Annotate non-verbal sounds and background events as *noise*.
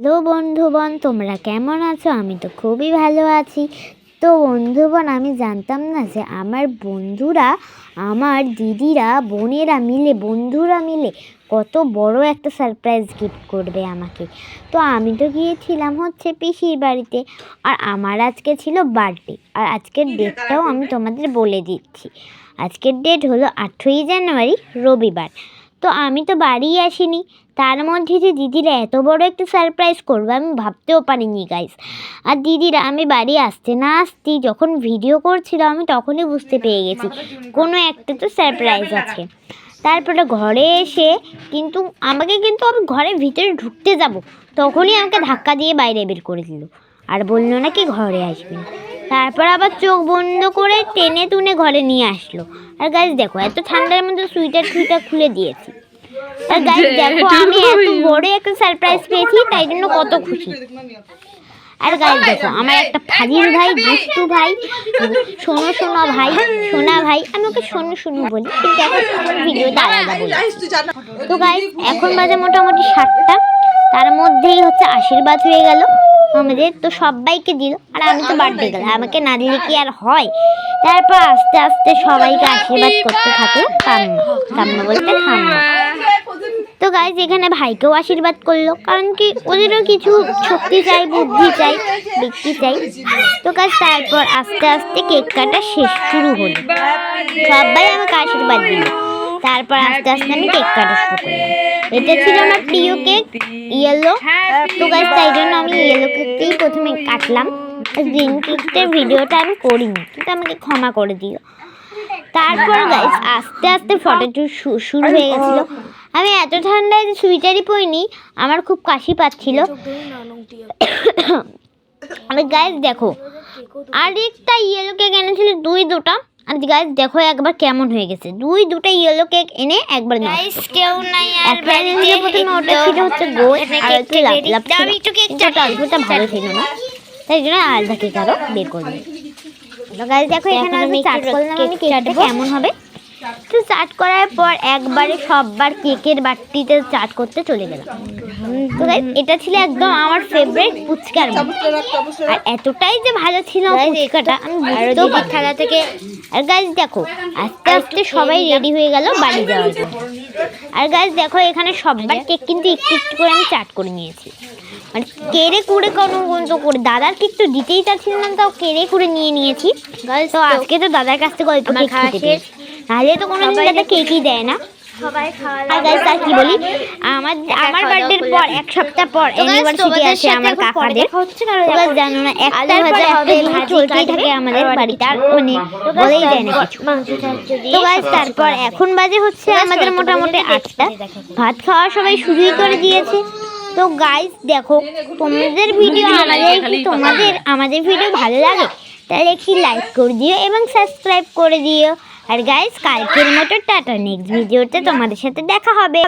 Hello বন্ধুগণ তোমরা কেমন আছো? আমি তো খুবই ভালো আছি। তো বন্ধুগণ আমি জানতাম না যে আমার বন্ধুরা আমার দিদিরা বোনেরা মিলে বন্ধুরা মিলে কত বড় একটা সারপ্রাইজ গিফট করবে আমাকে। তো আমি তো গিয়েছিলাম হচ্ছে পিসির বাড়িতে আর আমার আজকে ছিল বার্থডে আর আজকের ডেটটাও আমি তোমাদের বলে দিচ্ছি। আজকের ডেট হলো আঠেরোই জানুয়ারি রবিবার। তো আমি তো বাড়ি আসিনি। তার মধ্যে যে দিদিরা এত বড় একটা সারপ্রাইজ করবে আমি ভাবতেও পারিনি গাইস আর দিদিরা, আমি বাড়ি আসতে না আসতেই যখন ভিডিও করছিল, আমি তখনই বুঝতে পেরে গেছি, কোনো একটা তো সারপ্রাইজ আছে। তারপরে ঘরে এসে কিন্তু, আমাকে কিন্তু আমি ঘরের ভিতরে ঢুকতে যাব, তখনই আমাকে ধাক্কা দিয়ে বাইরে বের করে দিল। আর বলল নাকি ঘরে আসবে। তারপর আবার চোখ বন্ধ করে টেনে টুনে ঘরে নিয়ে আসলো। আর গাছ দেখো এত ঠান্ডার মধ্যে সুইটার টুইটার খুলে দিয়েছি। আর গাছ দেখো আমি এত বড় একটা সারপ্রাইজ পেয়েছি তাই জন্য কত খুশি। আর গাছ দেখো আমার একটা ফাজিল ভাই দুষ্টু ভাই সোনো সোনা ভাই সোনা ভাই আমি ওকে সোনু সোনু বলি কিন্তু এখন ভিডিওতে আলাদা বলি। তো গাইজ এখন বাজে মোটামুটি সাতটা তার মধ্যেই হচ্ছে আশীর্বাদ হয়ে গেল। আমাদের তো সবাইকে দিল আর আমি তো বার্থডে গেল আমাকে না দিলে কি আর হয়? তারপর আস্তে আস্তে সবাইকে আশীর্বাদ করতে থাকল কান্না কান্না বলতে খান্না তো গাইজ এখানে ভাইকেও আশীর্বাদ করল কারণ কি ওদেরও কিছু শক্তি চাই বুদ্ধি চাই ব্যক্তি চাই। তো গাছ তারপর আস্তে আস্তে কেক কাটা শেষ শুরু হলো। সবাই আমাকে আশীর্বাদ দিল। তারপর আস্তে আস্তে আমি কেক কাটা শুরু করলাম। এটা ছিল আমার প্রিয় কেক। ইয়েলো তো গাছ তাই জন্য আমি ইয়েলো কেকটাই প্রথমে কাটলাম। গ্রিন কেকটার ভিডিওটা আমি করিনি কিন্তু আমাকে ক্ষমা করে দিও। তারপর গাইস আস্তে আস্তে ফটোশুট শুরু হয়ে গেছিল। আমি এত ঠান্ডায় যে সুইটারই পরিনি আমার খুব কাশি পাচ্ছিল। *coughs* আমি গাইস দেখো আরেকটা ইয়েলো কেক এনেছিল দুই দুটো। আর গাইস দেখো একবার কেমন হয়ে গেছে। দুই দুটো ইয়েলো কেক এনে একবার গাইস কেউ নাই একটা এনেছিল প্রথমে ওটা ছিল হচ্ছে গোল আর হচ্ছে লাভ লাভ ছিল। কিন্তু ওটা অল্পটা ভালো ছিল না। তাই জন্য আলাদা কেক আরও বের করলাম গাইস দেখো এখানে আমি চাট করলাম আমি কেকটা কেমন হবে। তো চাট করার পর একবারে সববার কেকের বাটিতে চাট করতে চলে গেলাম। তো এটা ছিল একদম আমার ফেভারিট পুচকার আর এতটাই যে ভালো ছিল ফুচকাটা আমি থেকে আর গাছ দেখো আস্তে আস্তে সবাই রেডি হয়ে গেল বাড়ি যাওয়ার জন্য। আর গাছ দেখো এখানে সববার কেক কিন্তু একটু একটু করে আমি চাট করে নিয়েছি। মানে কেড়ে কুড়ে কোনো গন্ত করে দাদার কেক তো দিতেই চাচ্ছিলাম না তাও কেড়ে কুড়ে নিয়ে নিয়েছি। তো আজকে তো দাদার কাছ থেকে অল্প কেক খেতে পেয়েছি। নাহলে তো কোনো দাদা কেকই দেয় না। আর গাইস আর কি বলি? আমার আমার বার্থডের পর এক সপ্তাহ পর অ্যানিভার্সারি আছে আমার কাকাদের। তোমরা জানো না পর চলতেই থাকে আমাদের বাড়িতে আর মানে বলেই না কিছু তো গাইস তারপর এখন বাজে হচ্ছে আমাদের মোটামুটি আটটা। ভাত খাওয়া সবাই শুরুই করে দিয়েছে। তো গাইস দেখো তোমাদের ভিডিও আমাদের তোমাদের আমাদের ভিডিও ভালো লাগে? তাহলে একটি লাইক করে দিও এবং সাবস্ক্রাইব করে দিও। আর গাইজ কালকের মতো টাটা। নেক্সট ভিডিওতে তোমাদের সাথে দেখা হবে।